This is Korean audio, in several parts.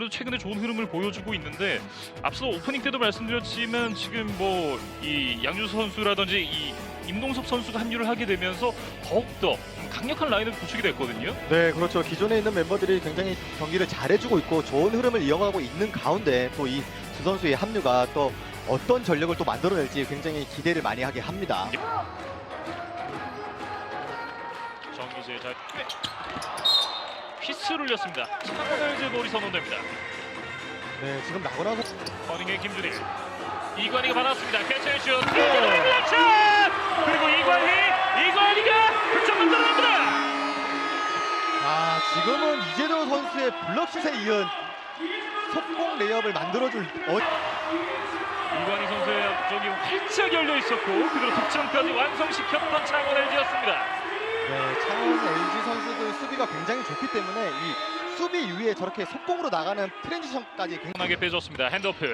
그래도 최근에 좋은 흐름을 보여주고 있는데 앞서 오프닝 때도 말씀드렸지만 지금 뭐 이 양준수 선수라든지 이 임동섭 선수가 합류를 하게 되면서 더욱더 좀 강력한 라인을 구축이 됐거든요. 네, 그렇죠. 기존에 있는 멤버들이 굉장히 경기를 잘해주고 있고 좋은 흐름을 이어가고 있는 가운데 또 이 두 선수의 합류가 또 어떤 전력을 또 만들어낼지 굉장히 기대를 많이 하게 합니다. 정기재 자 휘스를 올렸습니다. 차가늘제 볼이 선언됩니다. 네, 지금 나고 나서 버닝의 김준일 이관희가 받았습니다. 캐치앤 슛 들어갑니다. 샷! 그리고 이관희 이관희가 득점을 들어갑니다. 아, 지금은 이재도 선수의 블럭슛에 이은 속공 레이업을 만들어줄 어, 이관희 선수의 앞쪽이 활짝 열려 있었고 그대로 득점까지 완성시켰던 창원 LG였습니다. 네, 창원 LG 선수들 수비가 굉장히 좋기 때문에 이 수비 위에 저렇게 속공으로 나가는 트랜지션까지 굉장히 강하게 빼줬습니다. 핸드오프.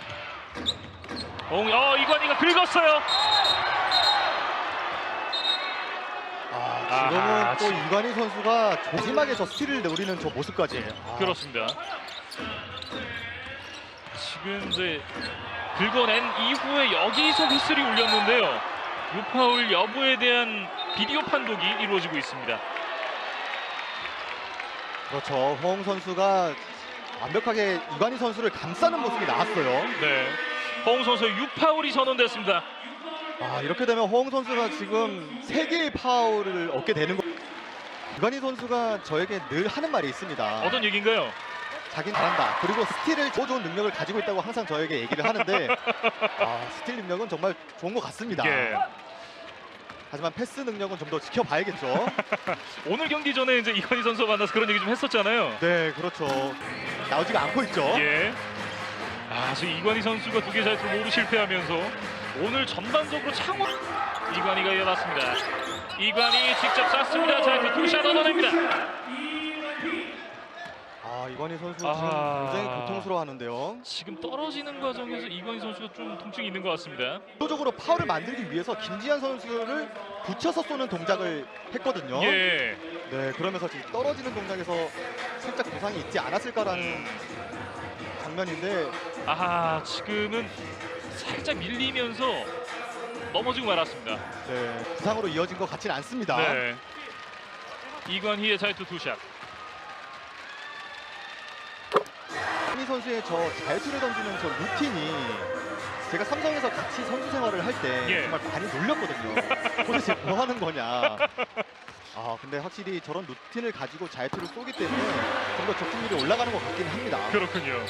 오, 어 이관희가 긁었어요. 아, 지금은 아하, 또 지- 이관희 선수가 마지막에 저 스틸을 노리는 저 모습까지 아, 그렇습니다. 지금 이제 긁어낸 이후에 여기서 휘슬이 울렸는데요. 유파울 여부에 대한 비디오 판독이 이루어지고 있습니다. 그렇죠. 허웅 선수가 완벽하게 이관희 선수를 감싸는 모습이 나왔어요. 네. 허웅 선수의 유파울이 선언됐습니다. 아, 이렇게 되면 허웅 선수가 지금 세 개의 파울을 얻게 되는 거. 이관희 선수가 저에게 늘 하는 말이 있습니다. 어떤 얘기인가요? 자긴 잘한다. 그리고 스틸을 더 좋은 능력을 가지고 있다고 항상 저에게 얘기를 하는데 아, 스틸 능력은 정말 좋은 것 같습니다. 예. 하지만 패스 능력은 좀 더 지켜봐야겠죠. 오늘 경기 전에 이제 이관희 선수 만나서 그런 얘기 좀 했었잖아요. 네, 그렇죠. 나오지가 않고 있죠. 예. 아, 지금 이관희 선수가 두 개 자유투를 모두 실패하면서 오늘 전반적으로 창원 이관희가 이어봤습니다. 이관희 직접 쐈습니다. 자유투 투샷 얻어냅니다. 아, 이관희 선수 지금 아하. 굉장히 고통스러워하는데요. 지금 떨어지는 과정에서 이관희 선수가 좀 통증이 있는 것 같습니다. 의도적으로 파울을 만들기 위해서 김지한 선수를 붙여서 쏘는 동작을 했거든요. 예. 네, 그러면서 지금 떨어지는 동작에서 살짝 부상이 있지 않았을까라는 음. 장면인데 아하, 지금은 살짝 밀리면서 넘어지고 말았습니다. 네, 부상으로 이어진 것 같지는 않습니다. 네. 이관희의 자유투 투샷. 선수의 저 자유투를 던지는 저 루틴이 제가 삼성에서 같이 선수 생활을 할 때 예. 정말 많이 놀렸거든요. 도대체 뭐 하는 거냐. 아, 근데 확실히 저런 루틴을 가지고 자유투를 쏘기 때문에 좀 더 적중률이 올라가는 것 같긴 합니다. 그렇군요.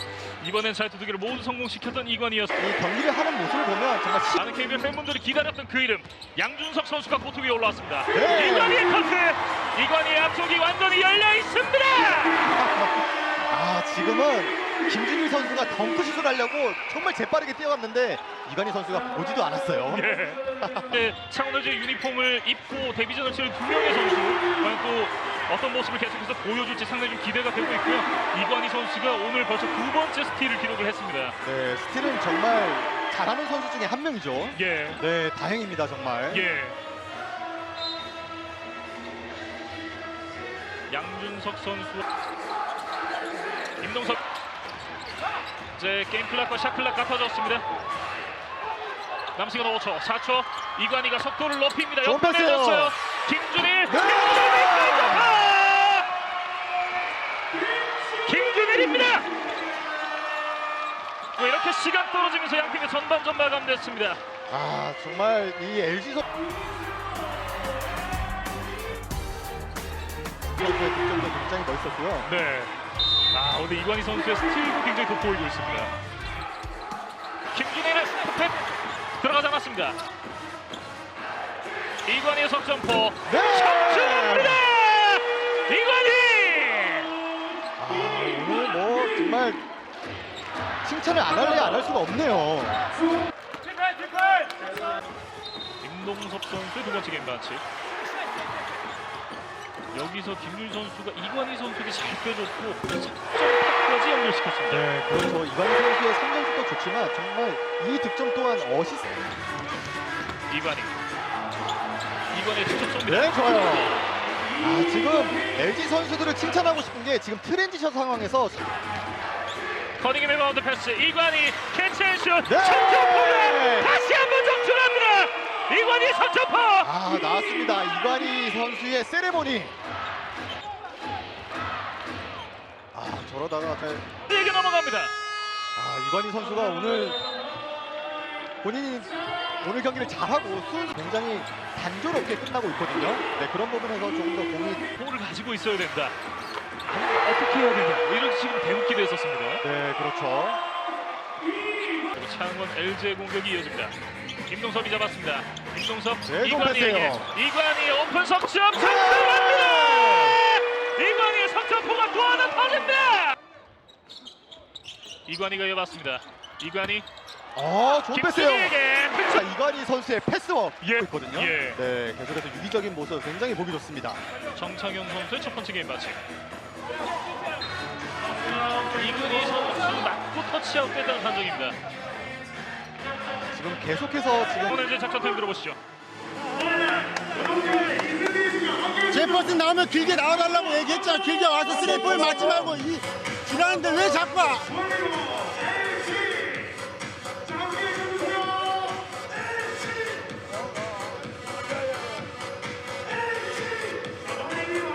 이번엔 자유투 두 개를 모두 성공시켰던 이관희였습니다. 이 경기를 하는 모습을 보면 정말 시... 많은 KBO 팬분들이 기다렸던 그 이름 양준석 선수가 코트 위에 올라왔습니다. 네. 이관희의 커트! 이관희의 앞쪽이 완전히 열려 있습니다! 아, 지금은 김준일 선수가 덩크슛을 하려고 정말 재빠르게 뛰어갔는데 이관희 선수가 보지도 않았어요. 예. 네, 창원LG 유니폼을 입고 데뷔전을 치른 두 명의 선수 과연 또 어떤 모습을 계속해서 보여줄지 상당히 좀 기대가 되고 있고요. 이관희 선수가 오늘 벌써 두 번째 스틸을 기록을 했습니다. 네, 스틸은 정말 잘하는 선수 중에 한 명이죠. 예. 네, 다행입니다 정말. 예. 양준석 선수, 임동석. 이제 게임 클락과 샷 클락 같아졌습니다. 남은 시간 5초, 4초. 이관희가 속도를 높입니다. 좋은 옆으로 패스예요. 내줬어요. 김준일. 네! 김준일입니다. 뭐 이렇게 시간 떨어지면서 양팀의 전반전 마감됐습니다. 아 정말 이 LG 선 선수의 득점도 굉장히 멋있었고요. 네. 아 오늘 이관희 선수의 스틸도 굉장히 돋보이고 있습니다. 김준일의 스텝 들어가지 않았습니다. 이관희의 석점포 네! 성공입니다. 이관희. 아, 오늘 뭐 정말 칭찬을 안 할래 안 할 수가 없네요. 임동섭 선수의 두 번째 게임 반칙. 여기서 김준 선수가 이관희 선수에게 잘 빼줬고 석점까지 연결시켰습니다. 네, 그렇죠. 이관희 선수의 3점슛도 좋지만 정말 이 득점 또한 어시스트. 이관희. 이관희 쏩니다. 네, 좋아요. 아, 지금 LG 선수들을 칭찬하고 싶은 게 지금 트랜지션 상황에서 커닝의 리바운드 패스 이관이 캐치앤슛 네! 석점포를 다시 한번 정출합니다. 이관이 석점포. 아 나왔습니다. 이관희 선수의 세레모니. 저러다가 잘- 에게 넘어갑니다. 아 이관희 선수가 오늘 본인이 오늘 경기를 잘하고 순 굉장히 단조롭게 끝나고 있거든요. 네 그런 부분에서 조금 더 공이 공을 가지고 있어야 된다. 어떻게 해야 되냐. 이런 식으로 대웃기도 했었습니다. 네 그렇죠. 그리고 창원 LG의 공격이 이어집니다. 김동섭이 잡았습니다. 김동섭 네, 패스예요. 이관이 오픈 석점 성공합니다. 이관이의 석점포가 또 하나 터집니다. 이관이가 이어봤습니다. 이관이 아 좋은 패스예요. 김승희에게 자 이관희 선수의 패스워크 예. 있거든요. 예. 네 계속해서 유기적인 모습 굉장히 보기 좋습니다. 정창현 선수의 첫 번째 게임 마치. 이근희 선수 맞고 터치아웃 됐다는 판정입니다. 지금 계속해서 지금 오늘 이제 작전 타임 들어보시죠. 제퍼슨 나오면 길게 나와달라고 얘기했잖아. 길게 와서 쓰리볼 맞지 말고 이 지나는데 왜 자꾸 와?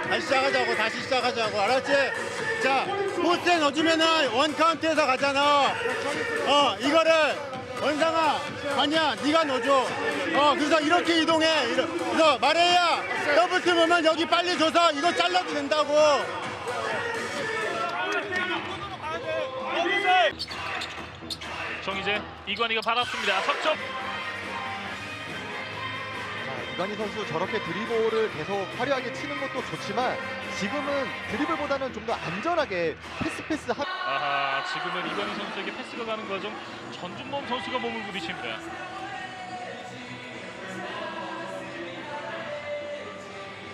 다시 시작하자고 다시 시작하자고. 알았지? 자 포스트에 넣어주면은 원 카운트에서 가잖아. 어 이거를 원상아 아니야 네가 넣어줘. 어 그래서 이렇게 이동해. 그래서 말해야 더블 팀 오면 여기 빨리 줘서 이거 잘라도 된다고 정희재 이관이가 받았습니다. 석점. 자, 이관희 선수 저렇게 드리블을 계속 화려하게 치는 것도 좋지만 지금은 드리블보다는 좀 더 안전하게 패스 패스 하 아하 지금은 이관희 선수에게 패스가 가는 과정 전준범 선수가 몸을 부딪힙니다.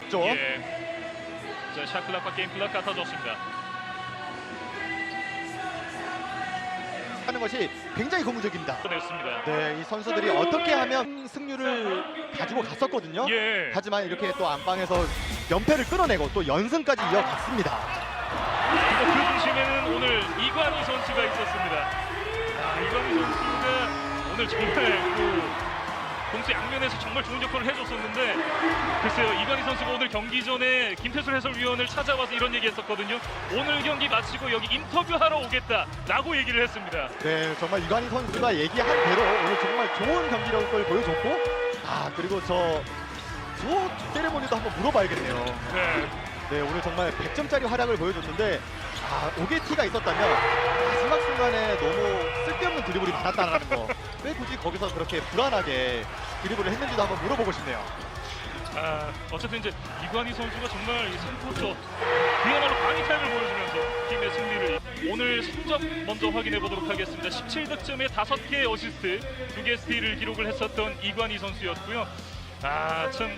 죠 예. 자 샤클락과 게임 클락 같아졌습니다. 하는 것이 굉장히 고무적입니다. 냈습니다. 네, 이 선수들이 어떻게 하면 승률을 가지고 갔었거든요. 예. 하지만 이렇게 또 안방에서 연패를 끌어내고 또 연승까지 이어갔습니다. 그 중심에는 오늘 이관희 선수가 있었습니다. 아, 이관희 선수가 오늘 정말 그 공수 양면에서 정말 좋은 역할을 해줬었는데 글쎄요 이관희 선수가 오늘 경기 전에 김태술 해설위원을 찾아와서 이런 얘기했었거든요. 오늘 경기 마치고 여기 인터뷰하러 오겠다라고 얘기를 했습니다. 네, 정말 이관희 선수가 얘기한 대로 오늘 정말 좋은 경기력을 보여줬고, 아 그리고 저, 저 세레모니도 한번 물어봐야겠네요. 네. 네, 오늘 정말 100점짜리 활약을 보여줬는데, 아 오게티가 있었다면 마지막 순간에 너무 쓸데없는 드리블이 많았다는 거, 왜 굳이 거기서 그렇게 불안하게 드리블을 했는지도 한번 물어보고 싶네요. 아, 어쨌든 이제 이관희 선수가 정말 이 3쿼터 그야말로 강의 타임을 보여주면서 팀의 승리를 오늘 성적 먼저 확인해 보도록 하겠습니다. 17득점에 5개 어시스트, 2개 스틸을 기록을 했었던 이관희 선수였고요. 아, 참